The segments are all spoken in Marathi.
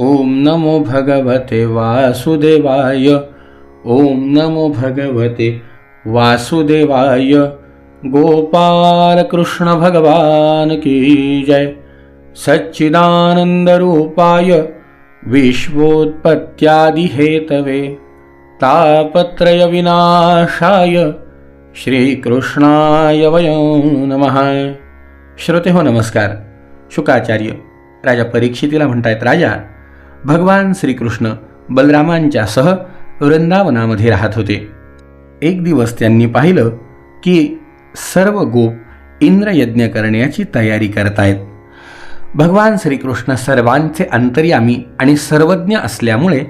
ओम नमो भगवते वासुदेवाय। ओम नमो भगवते वासुदेवाय। गोपाल कृष्ण भगवान की जय। सच्चिदानंद रूपाय। विश्वोत्पत्त्यादिहेतवे। तापत्रय विनाशाय। श्रीकृष्णाय वयं नमः। श्रोते हो नमस्कार। शुकाचार्य राजा परीक्षितीला म्हणतायत राजा भगवान श्रीकृष्ण बलरामांच्या सह वृंदावनामध्ये राहत होते. एक दिवस त्यांनी पाहिलं की सर्व गोप इंद्रयज्ञ करण्याची तयारी करतायत. भगवान श्रीकृष्ण सर्वांचे अंतर्यामी आणि सर्वज्ञ असल्यामुळे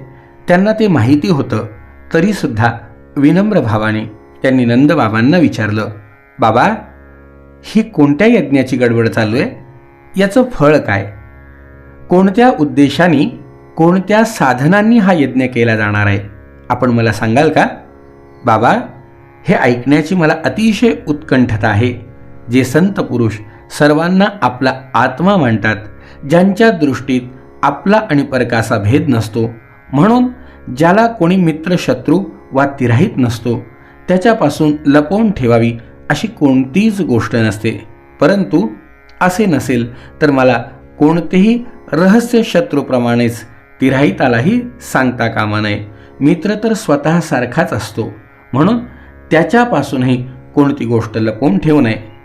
त्यांना ते माहिती होतं तरीसुद्धा विनम्र भावाने त्यांनी नंदबाबांना विचारलं बाबा ही कोणत्या यज्ञाची गडबड चालू आहे? याचं फळ काय? कोणत्या उद्देशाने कोणत्या साधनांनी हा यज्ञ केला जाणार आहे? आपण मला सांगाल का? बाबा हे ऐकण्याची मला अतिशय उत्कंठता आहे. जे संत पुरुष सर्वांना आपला आत्मा मानतात ज्यांच्या दृष्टीत आपला आणि परकाचा भेद नसतो म्हणून ज्याला कोणी मित्र शत्रू वा तिराहित नसतो त्याच्यापासून लपवून ठेवावी अशी कोणतीच गोष्ट नसते. परंतु असे नसेल तर मला कोणतेही रहस्य शत्रूप्रमाणेच तिराहितालाही सांगता कामा नये. मित्र तर स्वतःसारखाच असतो. म्हणून त्याच्यापासूनही कोणती गोष्ट लपवून ठेवू नये.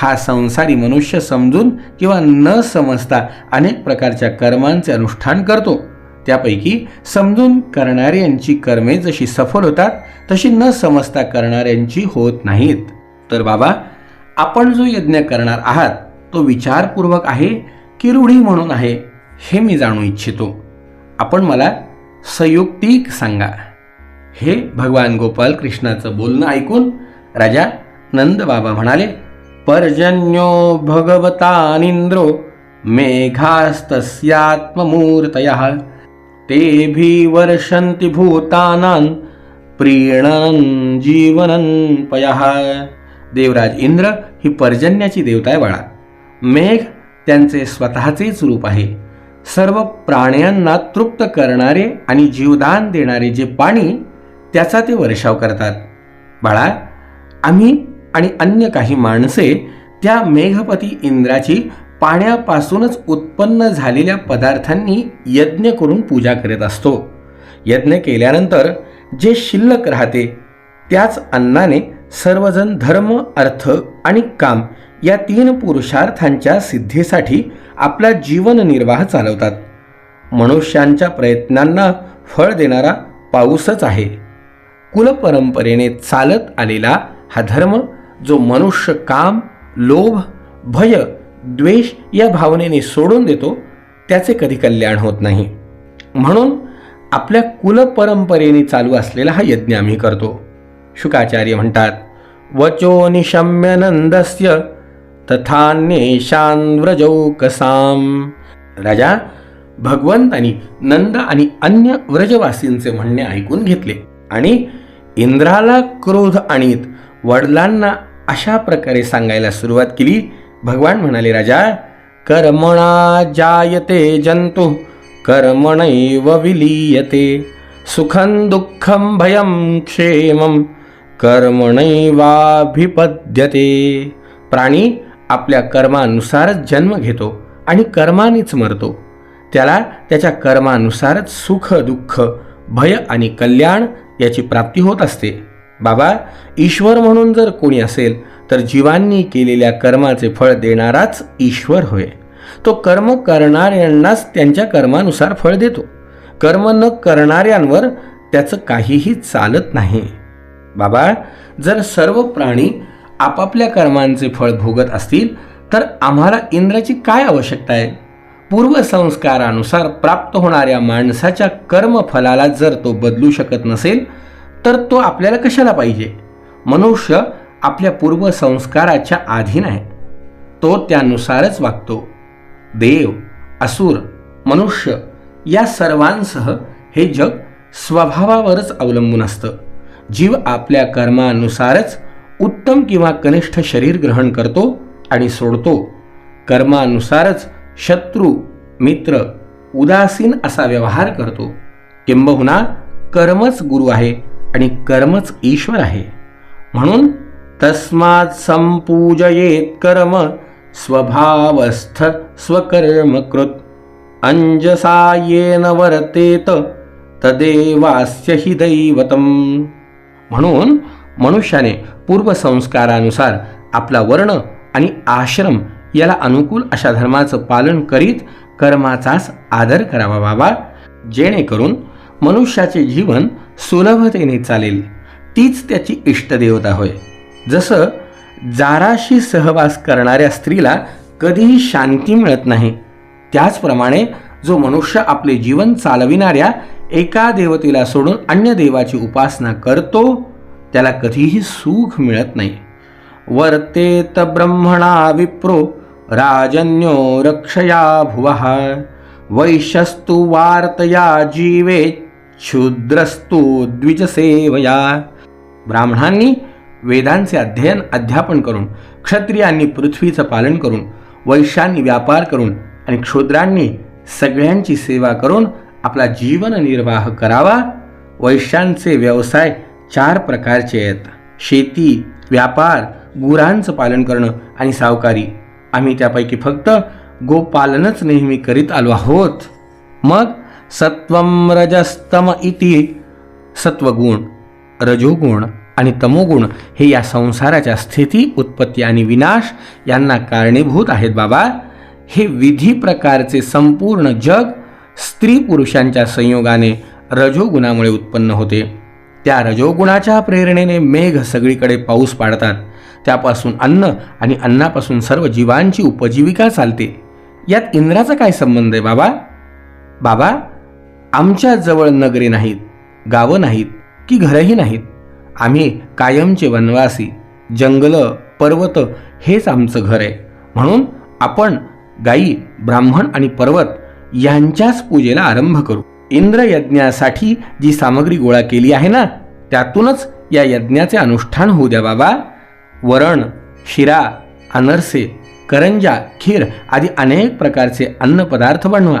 हा संसारी मनुष्य समजून किंवा न समजता अनेक प्रकारच्या कर्मांचे अनुष्ठान करतो. त्यापैकी समजून करणाऱ्यांची कर्मे जशी सफल होतात तशी न समजता करणाऱ्यांची होत नाहीत. तर बाबा आपण जो यज्ञ करणार आहात तो विचारपूर्वक आहे की रूढी म्हणून आहे हे मी जाणू इच्छितो. आपण मला संयुक्तिक सांगा. हे भगवान गोपाल कृष्णाचं बोलणं ऐकून राजा नंद बाबा म्हणाले पर्जन्यो भगवतानिंद्रो मेघास्तस्यात्ममूर्तय तेभि वर्षन्ति भूतानां प्रीणन जीवनं पयः. देवराज इंद्र ही पर्जन्याची देवता आहे बाळा. मेघ त्यांचे स्वतःचेच रूप आहे. सर्व प्राण्यांना तृप्त करणारे आणि जीवदान देणारे जे पाणी त्याचा ते वर्षाव करतात. बाळा आम्ही आणि अन्य काही माणसे त्या मेघपती इंद्राची पाण्यापासूनच उत्पन्न झालेल्या पदार्थांनी यज्ञ करून पूजा करत असतो. यज्ञ केल्यानंतर जे शिल्लक राहते त्याच अन्नाने सर्वजण धर्म अर्थ आणि काम या तीन पुरुषार्थांच्या सिद्धीसाठी आपला जीवननिर्वाह चालवतात. मनुष्यांच्या प्रयत्नांना फळ देणारा पाऊसच आहे. कुलपरंपरेने चालत आलेला हा धर्म जो मनुष्य काम लोभ भय द्वेष या भावनेने सोडून देतो त्याचे कधी कल्याण होत नाही. म्हणून आपल्या कुलपरंपरेने चालू असलेला हा यज्ञ आम्ही करतो. शुकाचार्य म्हणतात वचो निशम्य नंदस्य तथान्येशान राजा भगवंतानी नंद आणि अन्य व्रजवासींचे म्हणणे ऐकून घेतले. आणि इंद्राला क्रोध आणीत वडिलांना अशा प्रकारे सांगायला सुरुवात केली. भगवान म्हणाले राजा कर्मणा जायते जंतु कर्मणैव विलीयते सुखं दुःखं भयं क्षेमं कर्मणैवाभिपद्यते. प्राणी आपल्या कर्मानुसारच जन्म घेतो आणि कर्मानेच मरतो. त्याला त्याच्या कर्मानुसारच सुख दुःख भय आणि कल्याण याची प्राप्ती होत असते. बाबा ईश्वर म्हणून जर कोणी असेल तर जीवांनी केलेल्या कर्माचे फळ देणाराच ईश्वर होय. तो कर्म करणाऱ्यांनाच त्यांच्या कर्मानुसार फळ देतो. कर्म न करणाऱ्यांवर त्याचं काहीही चालत नाही. बाबा जर सर्व प्राणी आपापल्या कर्मांचे फळ भोगत असतील तर आम्हाला इंद्राची काय आवश्यकता आहे? पूर्वसंस्कारानुसार प्राप्त होणाऱ्या माणसाच्या कर्मफलाला जर तो बदलू शकत नसेल तर तो आपल्याला कशाला पाहिजे? मनुष्य आपल्या पूर्वसंस्काराच्या अधीन आहे. तो त्यानुसारच वागतो. देव असुर मनुष्य या सर्वांसह हे जग स्वभावावरच अवलंबून असतं. जीव आपल्या कर्मानुसारच उत्तम किंवा कनिष्ठ शरीर ग्रहण करतो आणि सोडतो. कर्मानुसारच शत्रू मित्र उदासीन असा व्यवहार करतो. किंबहुना कर्मच गुरु आहे आणि कर्मच ईश्वर आहे. म्हणून तस्मात संपूजयेत कर्म स्वभावस्थ स्वकर्मकृत अंजसा येन वर्तेत तदेवास्य हि दैवतम. म्हणून मनुष्याने पूर्वसंस्कारानुसार आपला वर्ण आणि आश्रम याला अनुकूल अशा धर्माचं पालन करीत कर्माचाच आदर करावा बाबा. जेणेकरून मनुष्याचे जीवन सुलभतेने चालेल. तीच त्याची इष्टदेवता होय. जसं जाराशी सहवास करणाऱ्या स्त्रीला कधीही शांती मिळत नाही त्याचप्रमाणे जो मनुष्य आपले जीवन चालविणाऱ्या एका देवतेला सोडून अन्य देवाची उपासना करतो त्याला कधीही सुख मिळत नाही. वर्तेत ब्रह्मणा विप्रो राजन्यो रक्षया भुवः वैश्यस्तु वार्तया जीवे क्षुद्रस्तु द्विजसेवया। ब्राह्मणांनी वेदांचे अध्ययन अध्यापन करून क्षत्रियांनी पृथ्वीचं पालन करून वैश्यांनी व्यापार करून आणि क्षुद्रांनी सगळ्यांची सेवा करून आपला जीवन निर्वाह करावा वैश्यांचे व्यवसाय चार प्रकारचे आहेत. शेती व्यापार गुरांचं पालन करणं आणि सावकारी. आम्ही त्यापैकी फक्त गोपालनच नेहमी करीत आलो आहोत. मग सत्वम रजस्तम इति सत्वगुण रजोगुण आणि तमोगुण हे या संसाराच्या स्थिती उत्पत्ती आणि विनाश यांना कारणीभूत आहेत बाबा. हे विधी प्रकारचे संपूर्ण जग स्त्री पुरुषांच्या संयोगाने रजोगुणामुळे उत्पन्न होते. त्या रजोगुणाच्या प्रेरणेने मेघ सगळीकडे पाऊस पाडतात. त्यापासून अन्न आणि अन्नापासून सर्व जीवांची उपजीविका चालते. यात इंद्राचा काय संबंध आहे बाबा? बाबा आमच्या जवळ नगरे नाहीत गावं नाहीत की घरंही नाहीत. आम्ही कायमचे वनवासी जंगलं पर्वत हेच आमचं घर आहे. म्हणून आपण गायी ब्राह्मण आणि पर्वत यांच्याच पूजेला आरंभ करू. इंद्र यज्ञासाठी जी सामग्री गोळा केली आहे ना त्यातूनच या यज्ञाचे अनुष्ठान होऊ द्या बाबा. वरण शिरा अनरसे करंजा खीर आदी अनेक प्रकारचे अन्नपदार्थ बनवा.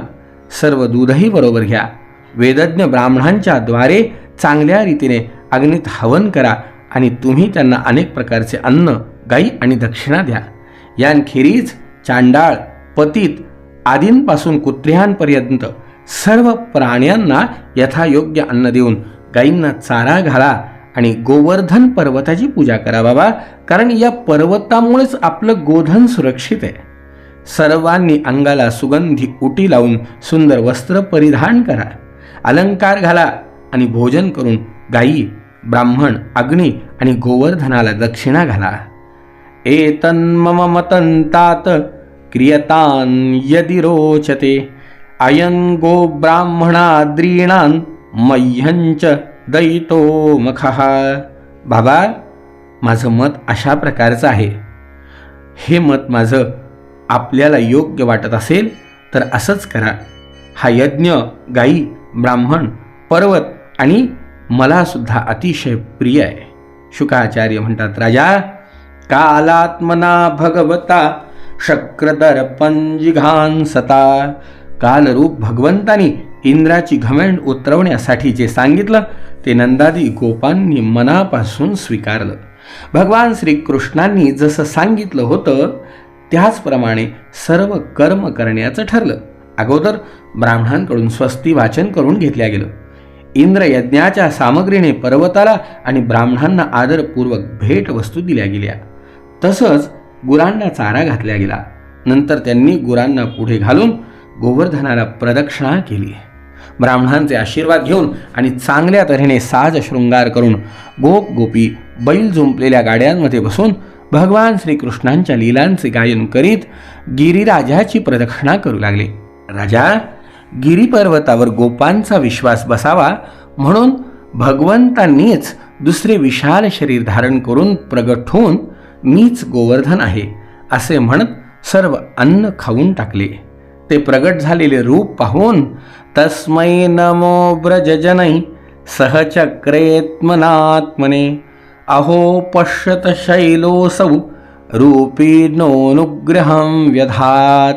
सर्व दूधही बरोबर घ्या. वेदज्ञ ब्राह्मणांच्या द्वारे चांगल्या रीतीने अग्नीत हवन करा आणि तुम्ही त्यांना अनेक प्रकारचे अन्न गाई आणि दक्षिणा द्या. यांखेरीज चांडाळ पतीत आदींपासून कुत्र्यांपर्यंत सर्व प्राण्यांना यथायोग्य अन्न देऊन गायींना चारा घाला आणि गोवर्धन पर्वताची पूजा करा बाबा. कारण या पर्वतामुळेच आपलं गोधन सुरक्षित आहे. सर्वांनी अंगाला सुगंधी उटी लावून सुंदर वस्त्र परिधान करा. अलंकार घाला आणि भोजन करून गायी ब्राह्मण अग्नी आणि गोवर्धनाला दक्षिणा घाला. एतन्मम मतंतात क्रियतान यदि रोचते. अयन गो ब्राह्मणाद्रीणान मह्यंच दैतो मखः। बाबा माझं मत अशा प्रकारचं आहे. हे मत माझं आपल्याला योग्य वाटत असेल तर असंच करा. हा यज्ञ गाई ब्राह्मण पर्वत आणि मलासुद्धा अतिशय प्रिय आहे. शुकाचार्य म्हणतात राजा कालात्मना भगवता शक्रदर्पण जिघांसता। सता कालरूप भगवंतानी इंद्राची घमेंड उतरवण्यासाठी जे सांगितलं ते नंदादी गोपांनी मनापासून स्वीकारलं. भगवान श्रीकृष्णांनी जसं सांगितलं होतं त्याचप्रमाणे सर्व कर्म करण्याचं ठरलं. अगोदर ब्राह्मणांकडून स्वस्ती वाचन करून घेतल्या गेलं. इंद्र यज्ञाच्या सामग्रीने पर्वताला आणि ब्राह्मणांना आदरपूर्वक भेटवस्तू दिल्या गेल्या. तसंच गुरांना चारा घातल्या गेला. नंतर त्यांनी गुरांना पुढे घालून गोवर्धनाला प्रदक्षिणा केली. ब्राह्मणांचे आशीर्वाद घेऊन आणि चांगल्या तऱ्हेने साज शृंगार करून गोप गोपी बैल जुंपलेल्या गाड्यांमध्ये बसून भगवान श्रीकृष्णांच्या लीलांचे गायन करीत गिरिराजाची प्रदक्षिणा करू लागले. राजा गिरीपर्वतावर गोपांचा विश्वास बसावा म्हणून भगवंतांनीच दुसरे विशाल शरीर धारण करून प्रगट होऊन मीच गोवर्धन आहे असे म्हणत सर्व अन्न खाऊन टाकले. ते प्रगट झालेले रूप पाहून तस्मै नमो ब्रजजनै सहचक्रेत्मनात्मने अहो पश्यत शैलोसौ रूपीनोनुग्रहं व्यधात।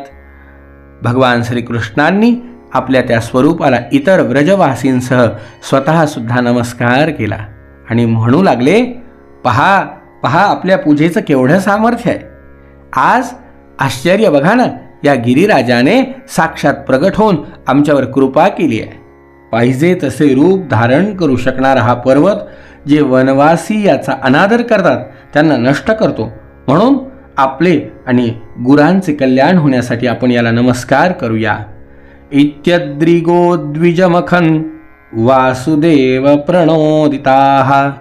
भगवान श्रीकृष्णांनी आपल्या त्या स्वरूपाला इतर व्रजवासींसह स्वतःसुद्धा नमस्कार केला आणि म्हणू लागले पहा पहा आपल्या पूजेचं केवढं सामर्थ्य आहे. आज आश्चर्य बघा ना या गिरिराजाने साक्षात प्रगट होऊन आमच्यावर कृपा केली आहे. पाहिजे तसे रूप धारण करू शकणारा हा पर्वत जे वनवासी याचा अनादर करतात त्यांना नष्ट करतो. म्हणून आपले आणि गुरांचे कल्याण होण्यासाठी आपण याला नमस्कार करूया. इत्यद्रिगोद्विजमखन वासुदेव प्रणोदिता।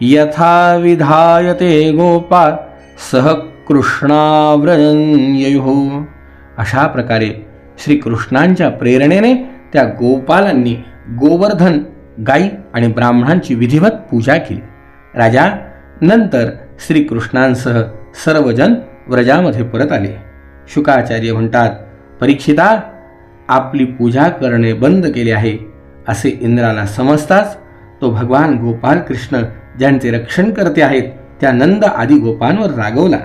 यथा विधायते गोपा सह कृष्णाव्रययु अशा प्रकारे श्रीकृष्णांच्या प्रेरणेने त्या गोपालांनी गोवर्धन गाई आणि ब्राह्मणांची विधिवत पूजा केली. राजा नंतर श्रीकृष्णांसह सर्वजण व्रजामध्ये परत आले. शुकाचार्य म्हणतात परीक्षिता आपली पूजा करणे बंद केले आहे. असे इंद्राला समजताच तो भगवान गोपाल कृष्ण ज्यांचे रक्षण करते आहेत त्या नंद आदी गोपांवर रागवला.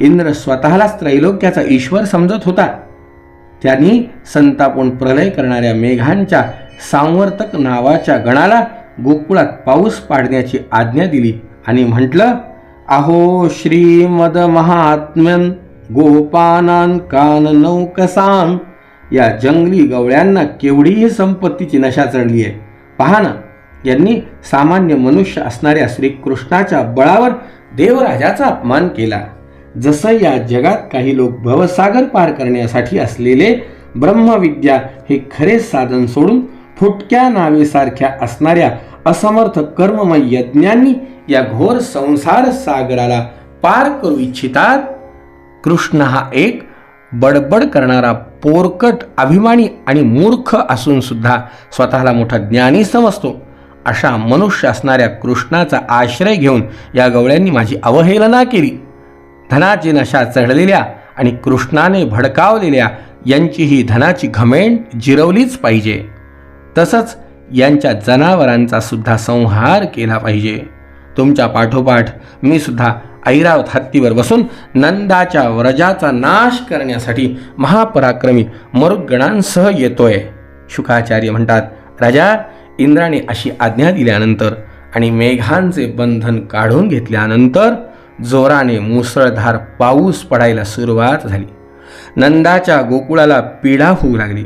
इंद्र स्वतःलाच त्रैलोक्याचा ईश्वर समजत होता. त्यांनी संतापून प्रलय करणाऱ्या मेघांच्या सांवर्तक नावाच्या गणाला गोकुळात पाऊस पाडण्याची आज्ञा दिली आणि म्हटलं अहो श्रीमद महात्म्यन गोपानान कान नौकसाम या जंगली गवळ्यांना केवढीही संपत्तीची नशा चढली आहे. पहा ना यांनी सामान्य मनुष्य असणाऱ्या श्रीकृष्णाच्या बळावर देवराजाचा अपमान केला. जसं या जगात काही लोक भवसागर पार करण्यासाठी असलेले ब्रह्मविद्या हे खरे साधन सोडून फुटक्या नावेसारख्या असणाऱ्या असमर्थ कर्ममय यज्ञांनी या घोर संसार सागराला पार करू इच्छितात कृष्ण हा एक बडबड करणारा पोरकट अभिमानी आणि मूर्ख असून सुद्धा स्वतःला मोठा ज्ञानी समजतो. अशा मनुष्य असणाऱ्या कृष्णाचा आश्रय घेऊन या गवळ्यांनी माझी अवहेलना केली. धनाची नशा चढलेल्या आणि कृष्णाने भडकावलेल्या यांची ही धनाची घमेंड जिरवलीच पाहिजे. तसंच यांच्या जनावरांचा सुद्धा संहार केला पाहिजे. तुमच्या पाठोपाठ मी सुद्धा ऐरावत हत्तीवर बसून नंदाच्या व्रजाचा नाश करण्यासाठी महापराक्रमी मरुद्गणांसह येतोय. शुकाचार्य म्हणतात राजा इंद्राने अशी आज्ञा दिल्यानंतर आणि मेघांचे बंधन काढून घेतल्यानंतर जोराने मुसळधार पाऊस पडायला सुरुवात झाली. नंदाच्या गोकुळाला पीडा होऊ लागली.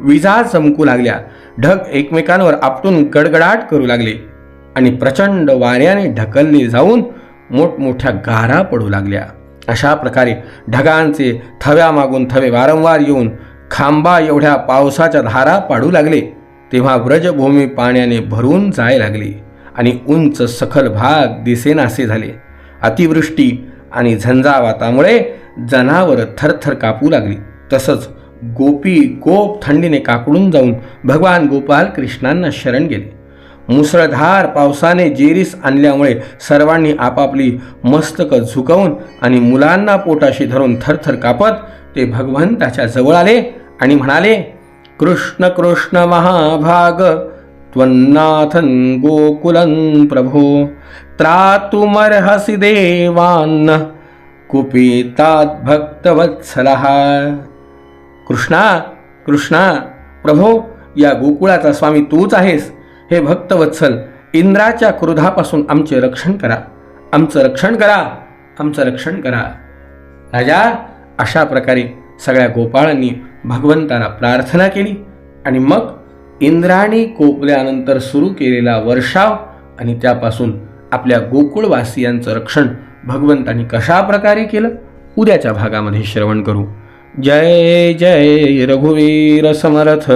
विजा चमकू लागल्या. ढग एकमेकांवर आपटून गडगडाट करू लागले. आणि प्रचंड वाऱ्याने ढकलले जाऊन मोठमोठ्या गारा पडू लागल्या. अशा प्रकारे ढगांचे थव्यामागून थवे वारंवार येऊन खांबा एवढ्या पावसाच्या धारा पाडू लागले. तेव्हा व्रजभूमी पाण्याने भरून जाय लागली. आणि उंच सखल भाग दिसेनासे झाले. अतिवृष्टी आणि झंझावातामुळे जनावरं थरथर कापू लागली. तसंच गोपी गोप थंडीने काकडून जाऊन भगवान गोपाल कृष्णांना शरण गेले. मुसळधार पावसाने जेरीस आणल्यामुळे सर्वांनी आपापली मस्तकं झुकवून आणि मुलांना पोटाशी धरून थरथर कापत ते भगवंताच्या जवळ आले आणि म्हणाले कृष्ण कृष्ण महाभाग त्वन्नाथन गोकुलन प्रभो त्रातुमर्हसि देवान्न कुपिताद्भक्तवत्सलः। कृष्णा कृष्णा प्रभो या गोकुळाचा स्वामी तूच आहेस. हे भक्तवत्सल इंद्राच्या क्रोधापासून आमचे रक्षण करा. आमचं रक्षण करा. आमचं रक्षण करा. राजा अशा प्रकारे सगळ्या गोपाळांनी भगवंताला प्रार्थना केली आणि मग इंद्राणी कोपल्यानंतर सुरू केलेला वर्षाव आणि त्यापासून आपल्या गोकुळवासियांचं रक्षण भगवंतांनी कशा प्रकारे केलं? उद्याच्या भागामध्ये श्रवण करू. जय जय रघुवीर समर्थ.